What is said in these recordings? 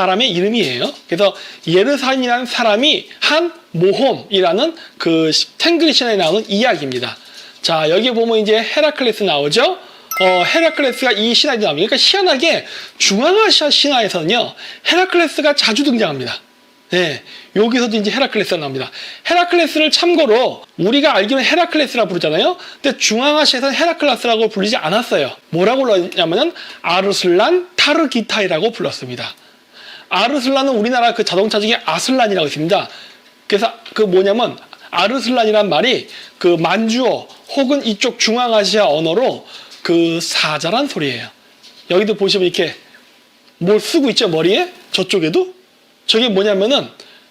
사람의 이름이에요. 그래서 예르사임이라는 사람이 한 모험이라는 그 탱글 신화에 나오는 이야기입니다. 자, 여기 보면 이제 헤라클레스 나오죠? 어, 헤라클레스가 이 신화에 나옵니다. 그러니까 희한하게 중앙아시아 신화에서는요, 헤라클레스가 자주 등장합니다. 네, 여기서도 이제 헤라클레스가 나옵니다. 헤라클레스를 참고로 우리가 알기로는 헤라클레스라고 부르잖아요. 근데 중앙아시아에서는 헤라클레스라고 부르지 않았어요. 뭐라고 불렀냐면은 아르슬란 타르기타이라고 불렀습니다. 아르슬란은 우리나라 그 자동차 중에 아슬란이라고 있습니다. 그래서 그 뭐냐면 아르슬란이란 말이 그 만주어 혹은 이쪽 중앙아시아 언어로 그 사자란 소리예요. 여기도 보시면 이렇게 뭘 쓰고 있죠 머리에 저쪽에도 저게 뭐냐면은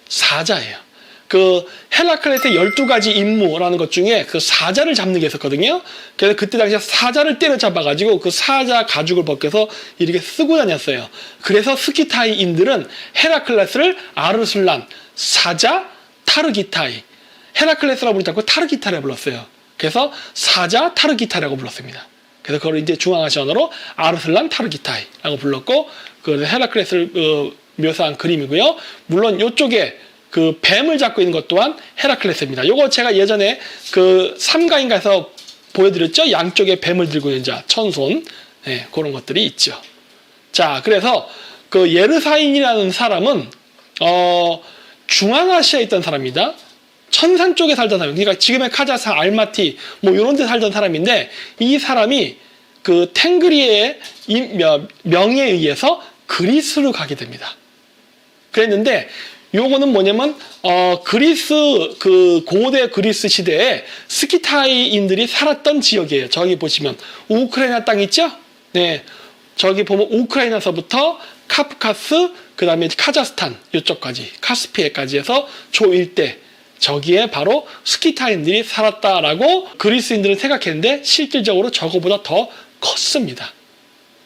사자예요. 그 헬라클레스의 12가지 임무라는 것 중에 그 사자를 잡는 게 있었거든요. 그래서 그때 당시에 사자를 때려잡아가지고 그 사자 가죽을 벗겨서 이렇게 쓰고 다녔어요. 그래서 스키타이인들은 헤라클레스를 아르슬란, 사자, 타르기타이. 헤라클레스라고 부르지 않고 타르기타라고 불렀어요. 그래서 사자, 타르기타라고 불렀습니다. 그래서 그걸 이제 중앙아시아 언어로 아르슬란 타르기타이라고 불렀고 그 헤라클레스를 어, 묘사한 그림이고요. 물론 이쪽에 그 뱀을 잡고 있는 것 또한 헤라클레스입니다. 요거 제가 예전에 그 삼가인가에서 보여드렸죠. 양쪽에 뱀을 들고 있는 자, 천손 네, 그런 것들이 있죠. 자, 그래서 그 예르사인이라는 사람은 어 중앙아시아에 있던 사람입니다. 천산 쪽에 살던 사람, 그러니까 지금의 카자흐, 알마티 뭐 이런 데 살던 사람인데 이 사람이 그 탱그리의 명에 의해서 그리스로 가게 됩니다. 그랬는데 요거는 뭐냐면 어 그리스 그 고대 그리스 시대에 스키타이인들이 살았던 지역이에요. 저기 보시면 우크라이나 땅 있죠? 네. 저기 보면 우크라이나서부터 카프카스 그다음에 카자흐스탄 이쪽까지 카스피해까지 해서 조 일대 저기에 바로 스키타인들이 살았다라고 그리스인들은 생각했는데 실질적으로 저거보다 더 컸습니다.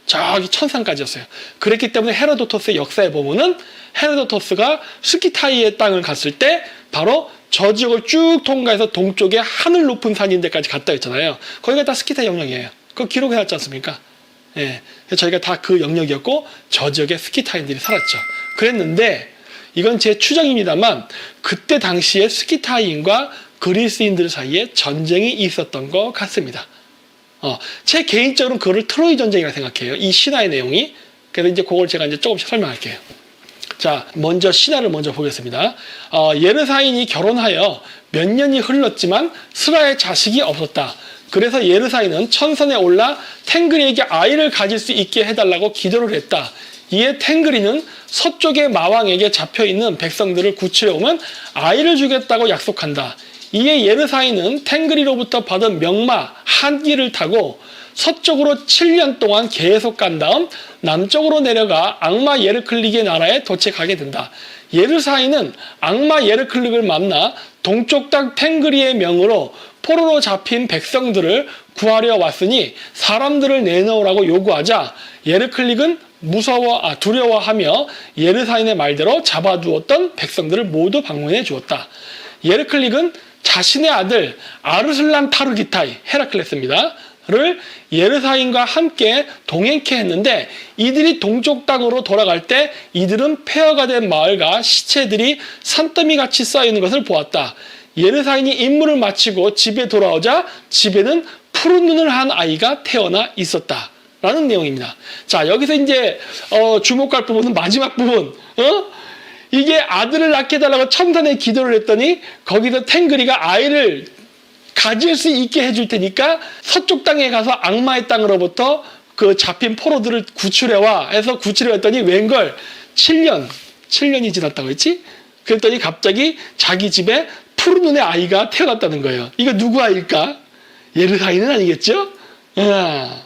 저기 천상까지였어요. 그랬기 때문에 헤로도토스의 역사에 보면은 헤로도토스가 스키타이의 땅을 갔을 때 바로 저 지역을 쭉 통과해서 동쪽에 하늘 높은 산인 데까지 갔다 했잖아요. 거기가 다 스키타이 영역이에요. 그거 기록해 놨지 않습니까? 예. 저희가 다 그 영역이었고 저 지역에 스키타인들이 살았죠. 그랬는데 이건 제 추정입니다만 그때 당시에 스키타인과 그리스인들 사이에 전쟁이 있었던 것 같습니다. 어, 제 개인적으로는 그거를 트로이 전쟁이라고 생각해요. 이 신화의 내용이. 그래서 이제 그걸 제가 이제 조금씩 설명할게요. 자, 먼저 신화를 먼저 보겠습니다. 어, 예르사인이 결혼하여 몇 년이 흘렀지만 스라의 자식이 없었다. 그래서 예르사인은 천선에 올라 탱그리에게 아이를 가질 수 있게 해달라고 기도를 했다. 이에 탱그리는 서쪽의 마왕에게 잡혀 있는 백성들을 구출해 오면 아이를 주겠다고 약속한다. 이에 예르사인은 탱그리로부터 받은 명마 한기를 타고 서쪽으로 7년 동안 계속 간 다음 남쪽으로 내려가 악마 예르클릭의 나라에 도착하게 된다. 예르사인은 악마 예르클릭을 만나 동쪽 땅 탱그리의 명으로 포로로 잡힌 백성들을 구하려 왔으니 사람들을 내놓으라고 요구하자 예르클릭은 무서워 아, 두려워하며 예르사인의 말대로 잡아두었던 백성들을 모두 방문해 주었다. 예르클릭은 자신의 아들 아르슬란 타르기타이 헤라클레스입니다. 를 예르사인과 함께 동행케 했는데 이들이 동쪽 땅으로 돌아갈 때 이들은 폐허가 된 마을과 시체들이 산더미 같이 쌓여 있는 것을 보았다. 예르사인이 임무를 마치고 집에 돌아오자 집에는 푸른 눈을 한 아이가 태어나 있었다. 라는 내용입니다. 자, 여기서 이제 어, 주목할 부분은 마지막 부분. 어? 이게 아들을 낳게 해달라고 천산에 기도를 했더니 거기서 탱그리가 아이를 가질 수 있게 해줄 테니까 서쪽 땅에 가서 악마의 땅으로부터 그 잡힌 포로들을 구출해와 해서 구출해 왔더니 웬걸 7년, 7년이 지났다고 했지? 그랬더니 갑자기 자기 집에 푸른 눈의 아이가 태어났다는 거예요. 이거 누구 아이일까? 예르사인은 아니겠죠? 아.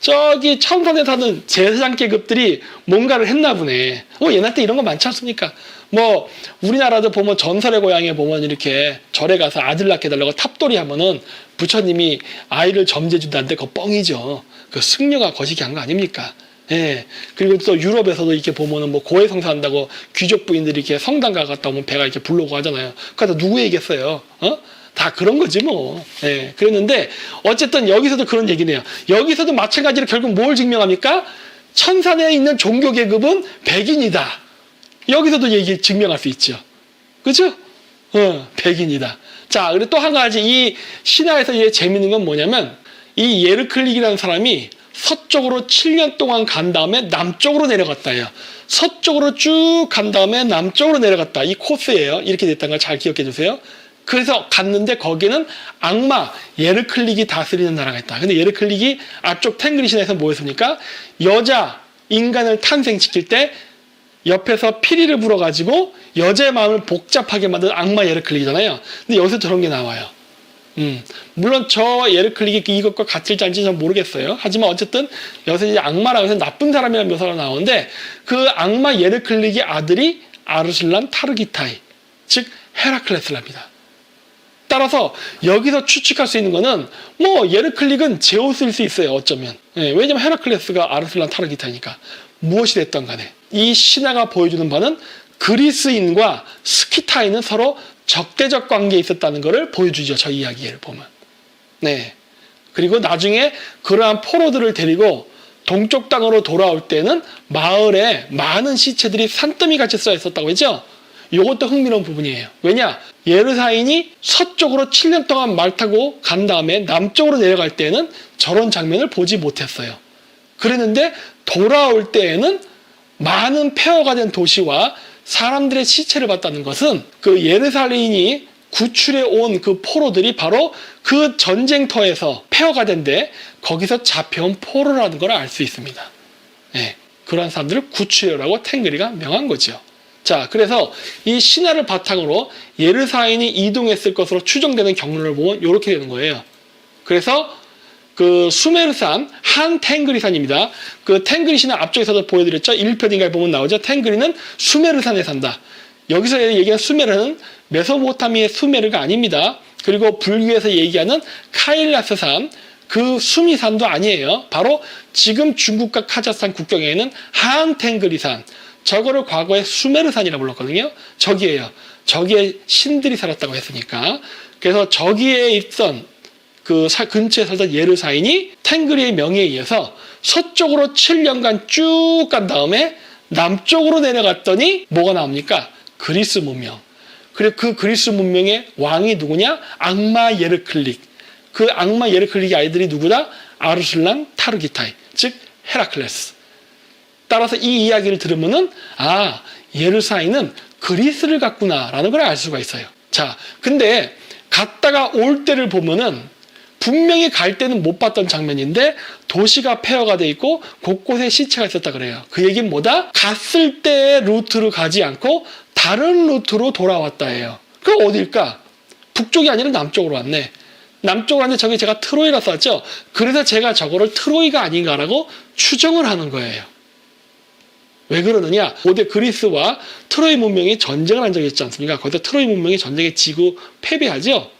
저기 청산에 사는 제사장 계급들이 뭔가를 했나 보네. 어, 옛날 때 이런 거 많지 않습니까? 뭐, 우리나라도 보면 전설의 고향에 보면 이렇게 절에 가서 아들 낳게 해달라고 탑돌이 하면은 부처님이 아이를 점재준다는데 그거 뻥이죠. 그 승려가 거시기 한 거 아닙니까? 예. 그리고 또 유럽에서도 이렇게 보면은 뭐 고해 성사 한다고 귀족 부인들이 이렇게 성당 가 갔다 오면 배가 이렇게 불러고 하잖아요. 그러니까 누구 얘기했어요? 어? 다 그런 거지 뭐. 예. 그랬는데 어쨌든 여기서도 그런 얘기네요. 여기서도 마찬가지로 결국 뭘 증명합니까? 천산에 있는 종교 계급은 백인이다. 여기서도 얘기 증명할 수 있죠. 그죠? 어, 백인이다. 자, 그리고 또 한 가지 이 신화에서 이제 재밌는 건 뭐냐면 이 예르클릭이라는 사람이 서쪽으로 7년 동안 간 다음에 남쪽으로 내려갔다요. 서쪽으로 쭉 간 다음에 남쪽으로 내려갔다. 이 코스예요. 이렇게 됐다는 걸 잘 기억해 주세요. 그래서 갔는데 거기는 악마 예르클릭이 다스리는 나라가 있다. 근데 예르클릭이 앞쪽 탱그리신에서 뭐 했습니까? 여자 인간을 탄생시킬 때 옆에서 피리를 불어가지고 여자의 마음을 복잡하게 만든 악마 예르클릭이잖아요. 근데 여기서 저런 게 나와요. 음, 물론 저 예르클릭이 이것과 같을지 아닌지 는 모르겠어요. 하지만 어쨌든 여기서 이제 악마라고 해서 나쁜 사람이라는 묘사가 나오는데 그 악마 예르클릭의 아들이 아르슬란 타르기타이, 즉 헤라클레스랍니다. 따라서 여기서 추측할 수 있는 거는 뭐 예르클릭은 제우스일 수 있어요. 어쩌면. 예, 왜냐면 헤라클레스가 아르슬란 타르기타니까. 무엇이 됐던 간에 이 신화가 보여주는 바는 그리스인과 스키타인은 서로 적대적 관계에 있었다는 것을 보여주죠. 저 이야기를 보면. 네. 그리고 나중에 그러한 포로들을 데리고 동쪽 땅으로 돌아올 때는 마을에 많은 시체들이 산더미 같이 쌓여 있었다고 했죠. 이것도 흥미로운 부분이에요. 왜냐? 예루사인이 서쪽으로 7년 동안 말 타고 간 다음에 남쪽으로 내려갈 때는 저런 장면을 보지 못했어요. 그랬는데 돌아올 때에는 많은 폐허가 된 도시와 사람들의 시체를 봤다는 것은 그 예루살렘이 구출해 온 그 포로들이 바로 그 전쟁터에서 폐허가 된데 거기서 잡혀온 포로라는 걸 알 수 있습니다. 네, 그러한 사람들을 구출해라고 탱그리가 명한 거죠. 자, 그래서 이 신화를 바탕으로 예루살렘이 이동했을 것으로 추정되는 경로를 보면 이렇게 되는 거예요. 그래서 그 수메르산 한 탱그리산입니다. 그 탱그리시는 앞쪽에서도 보여드렸죠. 1편인가에 보면 나오죠. 탱그리는 수메르산에 산다. 여기서 얘기하는 수메르는 메소포타미의 수메르가 아닙니다. 그리고 불교에서 얘기하는 카일라스산 그 수미산도 아니에요. 바로 지금 중국과 카자흐스탄 국경에 있는 한 탱그리산. 저거를 과거에 수메르산이라고 불렀거든요. 저기에요. 저기에 신들이 살았다고 했으니까. 그래서 저기에 있던 그 근처에 살던 예루사인이 탱그리의 명예에 의해서 서쪽으로 7년간 쭉 간 다음에 남쪽으로 내려갔더니 뭐가 나옵니까? 그리스 문명. 그리고 그 그리스 문명의 왕이 누구냐? 악마 예르클릭. 그 악마 예르클릭의 아이들이 누구다? 아르슬란 타르기타이. 즉 헤라클레스. 따라서 이 이야기를 들으면은 아 예루사인은 그리스를 갔구나라는 걸 알 수가 있어요. 자, 근데 갔다가 올 때를 보면은 분명히 갈 때는 못 봤던 장면인데 도시가 폐허가 돼 있고 곳곳에 시체가 있었다 그래요. 그 얘기는 뭐다? 갔을 때의 루트로 가지 않고 다른 루트로 돌아왔다예요. 그 어딜까? 북쪽이 아니라 남쪽으로 왔네. 남쪽으로 왔는데 저기 제가 트로이라 썼죠? 그래서 제가 저거를 트로이가 아닌가라고 추정을 하는 거예요. 왜 그러느냐? 고대 그리스와 트로이 문명이 전쟁을 한 적이 있지 않습니까? 거기서 트로이 문명이 전쟁에 지고 패배하죠?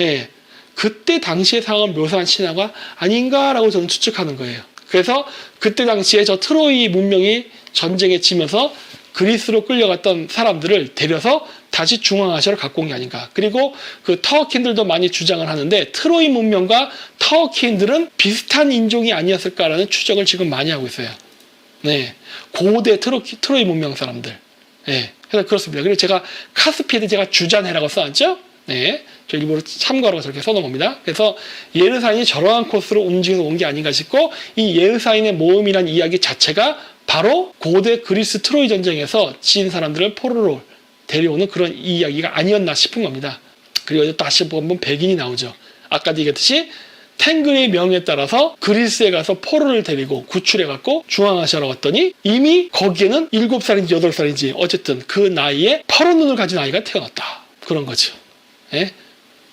예. 그때 당시의 상황을 묘사한 신화가 아닌가라고 저는 추측하는 거예요. 그래서 그때 당시에 저 트로이 문명이 전쟁에 지면서 그리스로 끌려갔던 사람들을 데려서 다시 중앙아시아로 갖고 온 게 아닌가. 그리고 그 터키인들도 많이 주장을 하는데 트로이 문명과 터키인들은 비슷한 인종이 아니었을까라는 추정을 지금 많이 하고 있어요. 네. 고대 트로, 트로이 문명 사람들. 네. 그래서 그렇습니다. 그리고 제가 카스피에드 제가 주잔해라고 써놨죠? 네. 저 일부러 참고하라고 저렇게 써놓은 겁니다. 그래서 예르사인이 저러한 코스로 움직여서 온 게 아닌가 싶고, 이 예르사인의 모험이란 이야기 자체가 바로 고대 그리스 트로이 전쟁에서 지인 사람들을 포로로 데려오는 그런 이야기가 아니었나 싶은 겁니다. 그리고 다시 보면 백인이 나오죠. 아까도 얘기했듯이 탱글의 명에 따라서 그리스에 가서 포로를 데리고 구출해갖고 중앙아시아로 왔더니 이미 거기에는 7살인지 8살인지 어쨌든 그 나이에 파란 눈을 가진 아이가 태어났다. 그런 거죠. 예?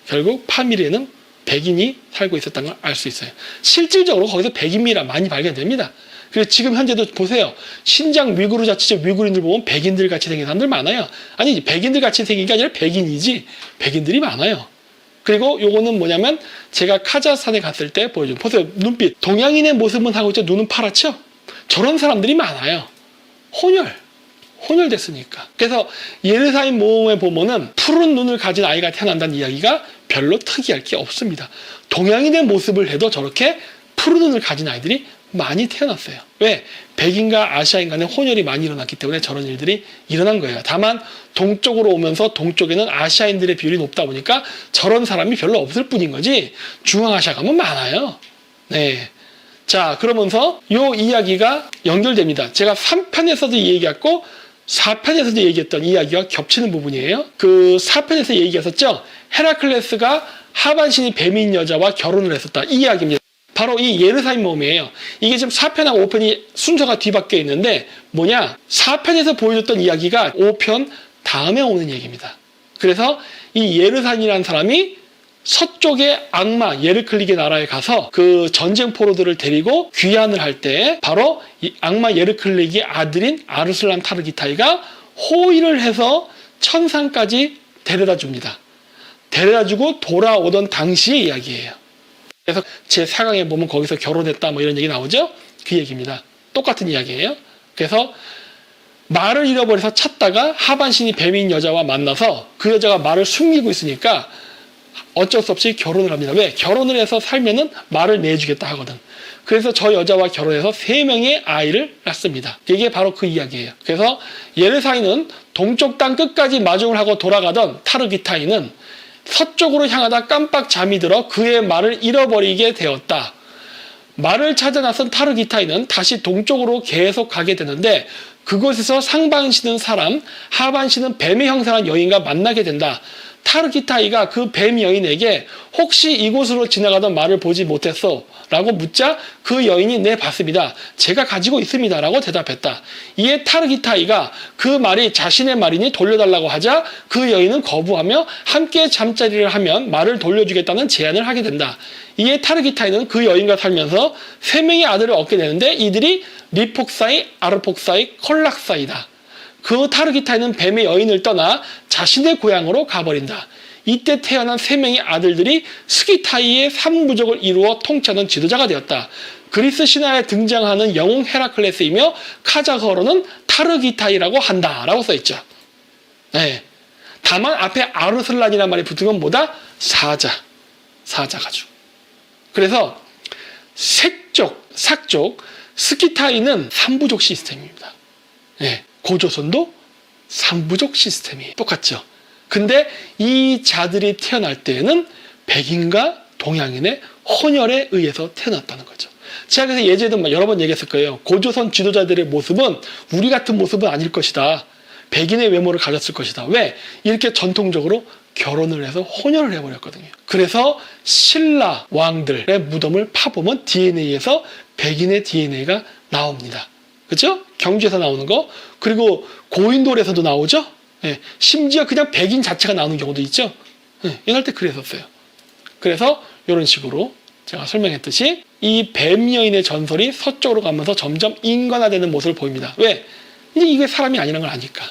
결국 파미리에는 백인이 살고 있었다는 걸 알 수 있어요. 실질적으로 거기서 백인미라 많이 발견됩니다. 그래서 지금 현재도 보세요. 신장 위구르 자치적 위구르인들 보면 백인들 같이 생긴 사람들 많아요. 아니, 백인들 같이 생긴 게 아니라 백인이지. 백인들이 많아요. 그리고 요거는 뭐냐면 제가 카자흐스탄에 갔을 때 보여준 보세요. 눈빛. 동양인의 모습은 하고 있죠. 눈은 파랗죠? 저런 사람들이 많아요. 혼혈. 혼혈됐으니까. 그래서 예르사인 모험에 보면은 푸른 눈을 가진 아이가 태어난다는 이야기가 별로 특이할 게 없습니다. 동양인의 모습을 해도 저렇게 푸른 눈을 가진 아이들이 많이 태어났어요. 왜? 백인과 아시아인 간의 혼혈이 많이 일어났기 때문에 저런 일들이 일어난 거예요. 다만 동쪽으로 오면서 동쪽에는 아시아인들의 비율이 높다 보니까 저런 사람이 별로 없을 뿐인 거지 중앙아시아 가면 많아요. 네. 자, 그러면서 요 이야기가 연결됩니다. 제가 3편에서도 이 얘기했고 4편에서도 얘기했던 이야기와 겹치는 부분이에요. 그 4편에서 얘기했었죠. 헤라클레스가 하반신이 뱀인 여자와 결혼을 했었다. 이 이야기입니다. 바로 이 예르사임 모험이에요. 이게 지금 4편하고 5편이 순서가 뒤바뀌어 있는데 뭐냐? 4편에서 보여줬던 이야기가 5편 다음에 오는 얘기입니다. 그래서 이 예르사임이라는 사람이 서쪽의 악마 예르클릭의 나라에 가서 그 전쟁 포로들을 데리고 귀환을 할 때 바로 이 악마 예르클릭의 아들인 아르슬람 타르기타이가 호의를 해서 천상까지 데려다 줍니다. 데려다 주고 돌아오던 당시의 이야기예요. 그래서 제 4강에 보면 거기서 결혼했다 뭐 이런 얘기 나오죠? 그 얘기입니다. 똑같은 이야기예요. 그래서 말을 잃어버려서 찾다가 하반신이 뱀인 여자와 만나서 그 여자가 말을 숨기고 있으니까 어쩔 수 없이 결혼을 합니다. 왜? 결혼을 해서 살면은 말을 내주겠다 하거든. 그래서 저 여자와 결혼해서 세 명의 아이를 낳습니다. 이게 바로 그 이야기예요. 그래서 예르사이는 동쪽 땅 끝까지 마중을 하고 돌아가던 타르기타이는 서쪽으로 향하다 깜빡 잠이 들어 그의 말을 잃어버리게 되었다. 말을 찾아 나선 타르기타이는 다시 동쪽으로 계속 가게 되는데 그곳에서 상반 신은 사람, 하반 신은 뱀의 형상한 여인과 만나게 된다. 타르기타이가 그 뱀 여인에게 혹시 이곳으로 지나가던 말을 보지 못했어? 라고 묻자 그 여인이 네 봤습니다. 제가 가지고 있습니다. 라고 대답했다. 이에 타르기타이가 그 말이 자신의 말이니 돌려달라고 하자 그 여인은 거부하며 함께 잠자리를 하면 말을 돌려주겠다는 제안을 하게 된다. 이에 타르기타이는 그 여인과 살면서 세 명의 아들을 얻게 되는데 이들이 리폭사이, 아르폭사이, 컬락사이다. 그 타르기타이는 뱀의 여인을 떠나 자신의 고향으로 가버린다. 이때 태어난 세 명의 아들들이 스기타이의 삼부족을 이루어 통치하는 지도자가 되었다. 그리스 신화에 등장하는 영웅 헤라클레스이며 카자흐어로는 타르기타이라고 한다라고 써 있죠. 네. 다만 앞에 아르슬란이라는 말이 붙은 건 뭐다? 사자. 사자 가죽. 그래서 색족, 삭족, 스키타이는 삼부족 시스템입니다. 네. 고조선도 삼부족 시스템이 똑같죠. 근데 이 자들이 태어날 때에는 백인과 동양인의 혼혈에 의해서 태어났다는 거죠. 제가 그래서 예전에도 여러 번 얘기했을 거예요. 고조선 지도자들의 모습은 우리 같은 모습은 아닐 것이다. 백인의 외모를 가졌을 것이다. 왜? 이렇게 전통적으로 결혼을 해서 혼혈을 해버렸거든요. 그래서 신라 왕들의 무덤을 파보면 DNA에서 백인의 DNA가 나옵니다. 그죠? 경주에서 나오는 거. 그리고 고인돌에서도 나오죠? 예, 심지어 그냥 백인 자체가 나오는 경우도 있죠? 예, 옛날 때 그랬었어요. 그래서 이런 식으로 제가 설명했듯이 이 뱀 여인의 전설이 서쪽으로 가면서 점점 인간화되는 모습을 보입니다. 왜? 이제 이게 사람이 아니라는 걸 아니까.